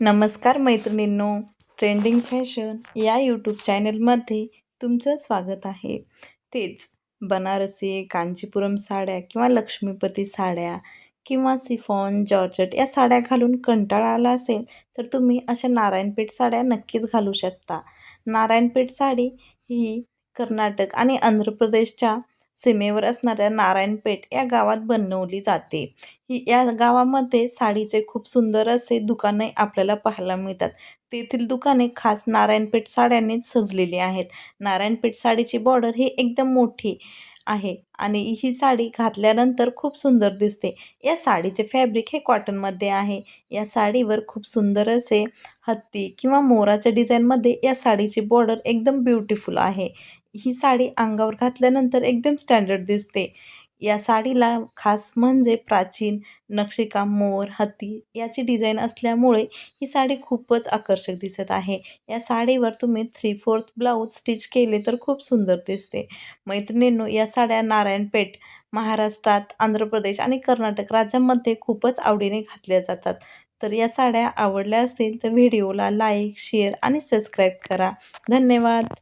नमस्कार मैत्रिणींनो trending fashion या यूट्यूब चॅनलमध्ये तुमचं स्वागत आहे. तेच बनारसी कांचीपुरम साड्या किंवा लक्ष्मीपती साड्या किंवा सिफॉन जॉर्जट या साड्या घालून कंटाळा आला असेल तर तुम्ही अशा नारायणपेठ साड्या नक्कीच घालू शकता. नारायणपेठ साडी ही कर्नाटक आणि आंध्र प्रदेशच्या सीमेवर असणाऱ्या नारायणपेठ या गावात बनवली जाते. ही या गावामध्ये साडीचे खूप सुंदर असे दुकाने आपल्याला पाहायला मिळतात. तेथील दुकाने खास नारायणपेठ साड्यांनीच सजलेली आहेत. नारायणपेठ साडीची बॉर्डर ही एकदम मोठी आहे. आणि ही साडी घातल्यानंतर खूप सुंदर दिसते. या साडीचे फॅब्रिक हे कॉटनमध्ये आहे. या साडीवर खूप सुंदर असे हत्ती किंवा मोराच्या डिझाईनमध्ये या साडीची बॉर्डर एकदम ब्युटिफुल आहे. ही साडी अंगावर घातल्यानंतर एकदम स्टँडर्ड दिसते. या साडीला खास म्हणजे प्राचीन नक्षीकाम मोर हत्ती याची डिझाईन असल्यामुळे ही साडी खूपच आकर्षक दिसत आहे. या साडीवर तुम्ही थ्री फोर्थ ब्लाऊज स्टिच केले तर खूप सुंदर दिसते. मैत्रिणींनो या साड्या नारायणपेठ महाराष्ट्रात आंध्र प्रदेश आणि कर्नाटक राज्यामध्ये खूपच आवडीने घातल्या जातात. तर या साड्या आवडल्या असतील तर व्हिडिओला लाईक शेअर आणि सबस्क्राईब करा. धन्यवाद!